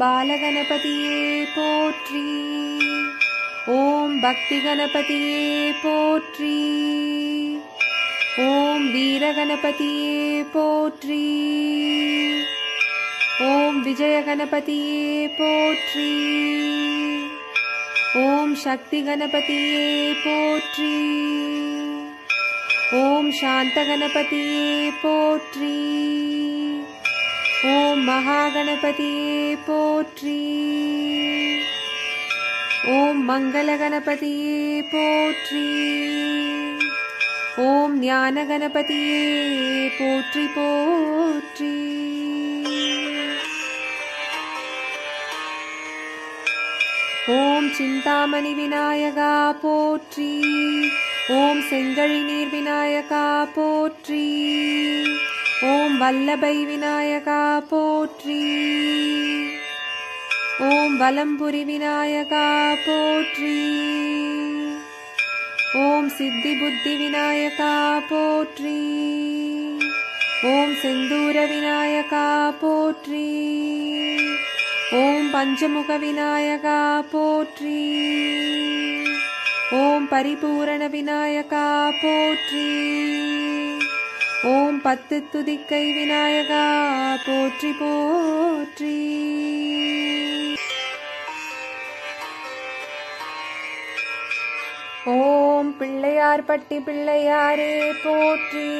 பாலகணபதியே போற்றி ஓம் பக்தி கணபதியே போற்றி ஓம் வீரகணபதியே போற்றி ஓம் விஜய கணபதியே போற்றி ஓம் சக்தி கணபதியே போற்றி ஓம் சாந்த கணபதியே போற்றி மகாகணபதியே போற்றி. ஓம் மங்கள கணபதியே போற்றி. ஓம் ஞான கணபதியே போற்றி போற்றி. ஓம் சிந்தாமணி விநாயகா போற்றி. ஓம் செங்கழி நீர் விநாயகா போற்றி. ஓம் வல்லபை விநாயகா போற்றி. ஓம் வலம்புரி விநாயகா போற்றி. ஓம் சித்தி புத்தி விநாயகா போற்றி. ஓம் செந்தூர விநாயகா போற்றி. ஓம் பஞ்சமுக விநாயகா போற்றி. ஓம் பரிபூரண விநாயகா போற்றி. ஓம் பத்து துதிக்கை விநாயகா போற்றி போற்றி. ஓம் பிள்ளையார் பட்டி பிள்ளையாரே போற்றி.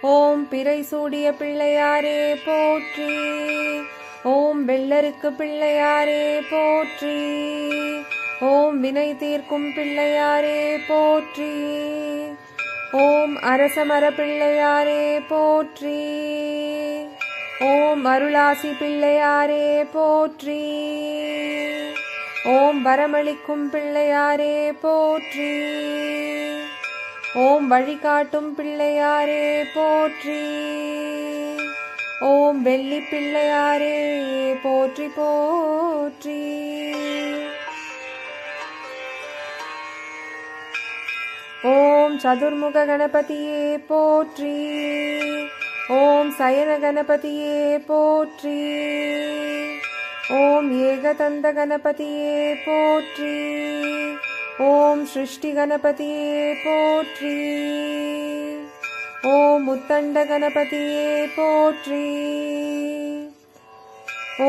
ஓம் பிறை சூடிய பிள்ளையாரே போற்றி. ஓம் வெள்ளருக்கு பிள்ளையாரே போற்றி. ஓம் வினை தீர்க்கும் பிள்ளையாரே போற்றி. ஓம் அரசமர பிள்ளையாரே போற்றி. ஓம் அருளாசி பிள்ளையாரே போற்றி. ஓம் வரமளிக்கும் பிள்ளையாரே போற்றி. ஓம் வழிகாட்டும் பிள்ளையாரே போற்றி. ஓம் வெள்ளி பிள்ளையாரே போற்றி போற்றி. ஓம் ஓம் சதுர்முக கணபதியே போற்றி. ஓம் சயன கணபதியே போற்றி. ஓம் ஏகதந்த கணபதியே போற்றி. ஓம் சிருஷ்டி கணபதியே போற்றி. ஓம் முத்தண்ட கணபதியே போற்றி.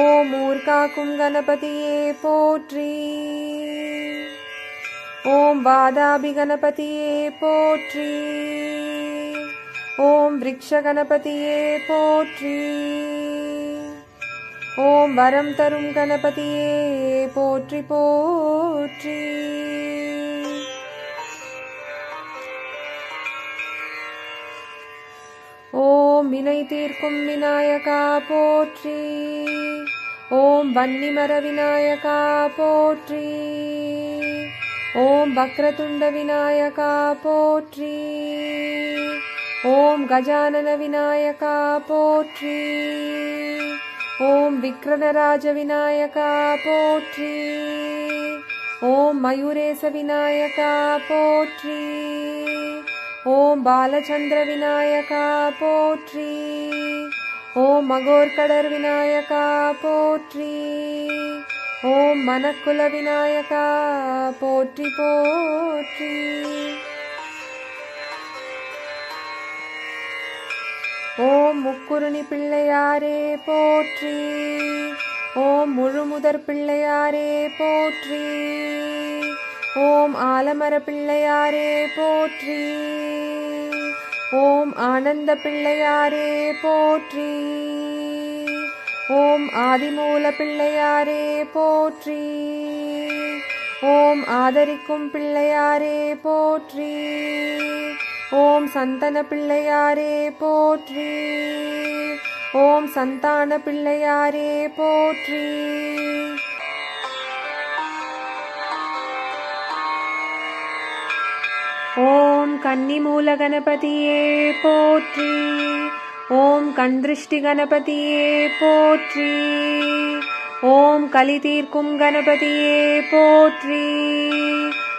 ஓம் ஊர்காக்கும் கணபதியே போற்றி. ஓம் வாதாபி கணபதியே போற்றி. ஓம் விரக்ஷ கணபதியே போற்றி. ஓம் வரம் தரும் கணபதியே போற்றி போற்றி. ஓம் வினை தீர்க்கும் விநாயகா போற்றி. ஓம் வன்னிமர விநாயகா போற்றி. ஓம் வக்ரதுண்ட விநாயகா போற்றி. ஓம் கஜானன விநாயகா போற்றி. ஓம் விக்ரனராஜ விநாயகா போற்றி. ஓம் மயூரேச விநாயகா போற்றி. ஓம் பாலச்சந்திர விநாயகா போற்றி. ஓம் மகோர்கடர் விநாயகா போற்றி. ஓம் மனக்குல விநாயகா போற்றி போற்றி. ஓம் முக்குருணி பிள்ளையாரே போற்றி. ஓம் முழுமுதற் பிள்ளையாரே போற்றி. ஓம் ஆலமர பிள்ளையாரே போற்றி. ஓம் ஆனந்த பிள்ளையாரே போற்றி. ஓம் ஆதிமூல பிள்ளையாரே போற்றி. ஓம் ஆதரிக்கும் பிள்ளையாரே போற்றி. ஓம் சந்தன பிள்ளையாரே போற்றி. ஓம் சந்தான பிள்ளையாரே போற்றி. ஓம் கன்னிமூல கணபதியே போற்றி. ஓம் கண்திருஷ்டி கணபதியே போற்றி. ஓம் கலி தீர்க்கும் கணபதியே போற்றி.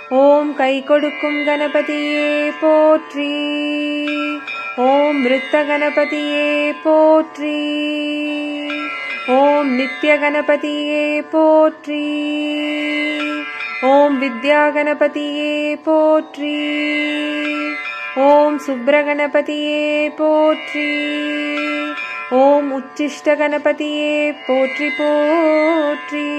ஓம் கை கொடுக்கும் கணபதியே போற்றி. ஓம் மிருத்த கணபதியே போற்றி. ஓம் நித்ய கணபதியே போற்றி. ஓம் வித்யா கணபதியே போற்றி. ஓம் சுப்ரகணபதியே போற்றி. ஓம் உச்சிஷ்ட கணபதியே போற்றி போற்றி.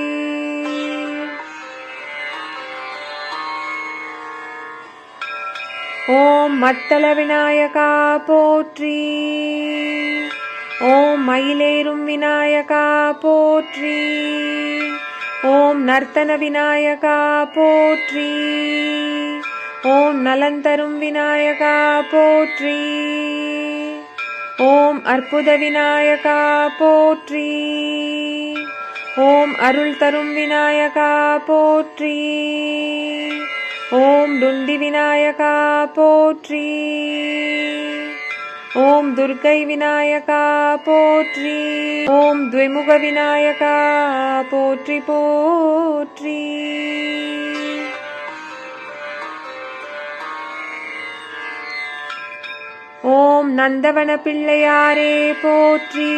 ஓம் மத்தள விநாயகா போற்றி. ஓம் மயிலேறும் விநாயகா போற்றி. ஓம் நர்த்தன விநாயகா போற்றி. ஓம் நலன் தரும் விநாயகா போற்றி. ஓம் அற்புத விநாயகா போற்றி. ஓம் அருள் தரும் விநாயகா போற்றி. ஓம் டுண்டி விநாயகா போற்றி. ஓம் துர்கை விநாயகா போற்றி. ஓம் துவைமுக விநாயகா போற்றி போற்றி. ஓம் நந்தவன பிள்ளையாரே போற்றி.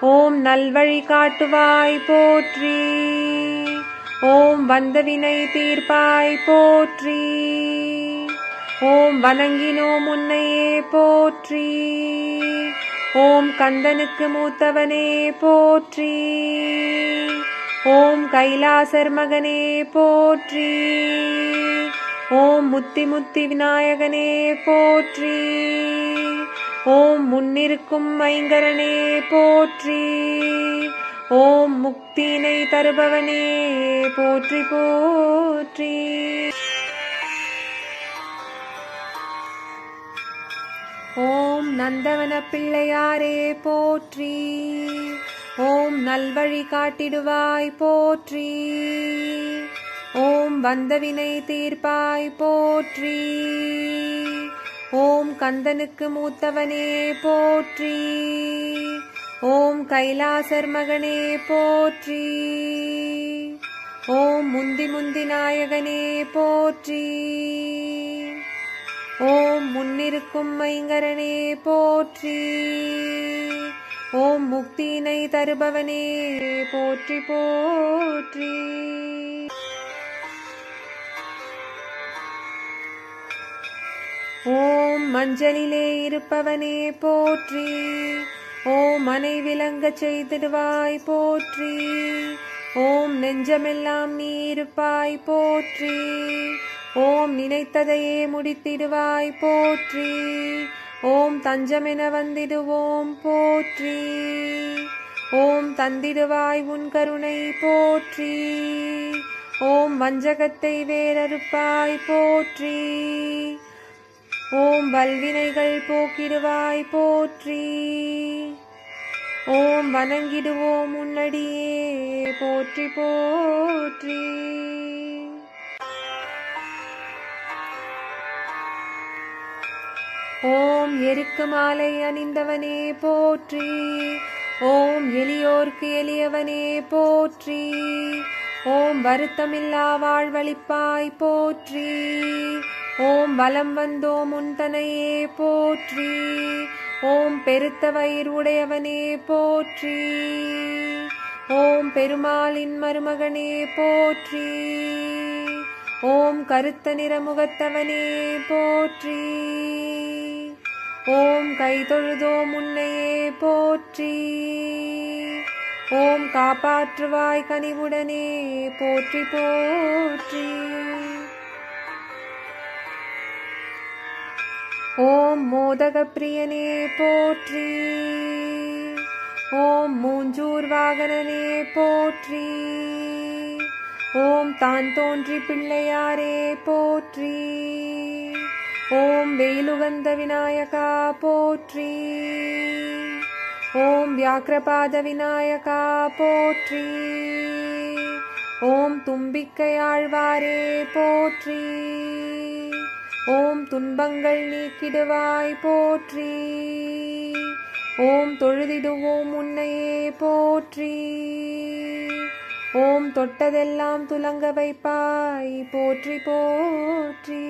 ஓம் நல்வழி காட்டுவாய் போற்றி. ஓம் வந்தவினை தீர்ப்பாய் போற்றி. ஓம் வணங்கினோம் உன்னையே போற்றி. ஓம் கந்தனுக்கு மூத்தவனே போற்றி. ஓம் கைலாசர் மகனே போற்றி. ஓம் முத்தி முத்தி விநாயகனே போற்றி. ஓம் முன்னிருக்கும் ஐங்கரனே போற்றி. ஓம் முக்தினை தருபவனே போற்றி போற்றி. ஓம் நந்தவன பிள்ளையாரே போற்றி. ஓம் நல்வழி காட்டிடுவாய் போற்றி. ஓம் வந்தவினை தீர்ப்பாய் போற்றி. ஓம் கந்தனுக்கு மூத்தவனே போற்றி. ஓம் கைலாசர் மகனே போற்றி. ஓம் முந்தி முந்தி நாயகனே போற்றி. ஓம் முன்னிருக்கும் மைங்கரனே போற்றி. ஓம் முக்தியினை தருபவனே போற்றி போற்றி. ஓம் மஞ்சளிலே இருப்பவனே போற்றி. ஓம் மனை விளங்க செய்திடுவாய் போற்றி. ஓம் நெஞ்சமெல்லாம் நீ இருப்பாய் போற்றி. ஓம் நினைத்ததையே முடித்திடுவாய் போற்றி. ஓம் தஞ்சமென வந்திடுவோம் போற்றி. ஓம் தந்திடுவாய் உன் கருணை போற்றி. ஓம் வஞ்சகத்தை வேறறுப்பாய் போற்றி. ஓம் வல்வினைகள் போக்கிடுவாய் போற்றி. ஓம் வணங்கிடுவோம் உன்னடியே போற்றி போற்றி. ஓம் எருக்கு மாலை அணிந்தவனே போற்றி. ஓம் எளியோர்க்கு எளியவனே போற்றி. ஓம் வருத்தமில்லா வாழ்வழிப்பாய் போற்றி. ஓம் வலம் வந்தோம் உன்தனையே போற்றி. ஓம் பெருத்த வயிறு உடையவனே போற்றி. ஓம் பெருமாளின் மருமகனே போற்றி. ஓம் கருத்த நிறமுகத்தவனே போற்றி. ஓம் கைதொழுதோம் உன்னையே போற்றி. ஓம் காப்பாற்றுவாய் கனிவுடனே போற்றி போற்றி. ஓம் மோதக பிரியனே போற்றி. ஓம் மூஞ்சூர் வாகனனே போற்றி. ஓம் தான் தோன்றி பிள்ளையாரே போற்றி. ஓம் வேலுகந்த விநாயகா போற்றி. ஓம் வியாக்கிரபாத விநாயகா போற்றி. ஓம் தும்பிக்கையாழ்வாரே போற்றி. ஓம் துன்பங்கள் நீக்கிடுவாய் போற்றி. ஓம் தொழுதிடுவோம் உன்னையே போற்றி. ஓம் தொட்டதெல்லாம் துலங்க வைப்பாய் போற்றி போற்றி.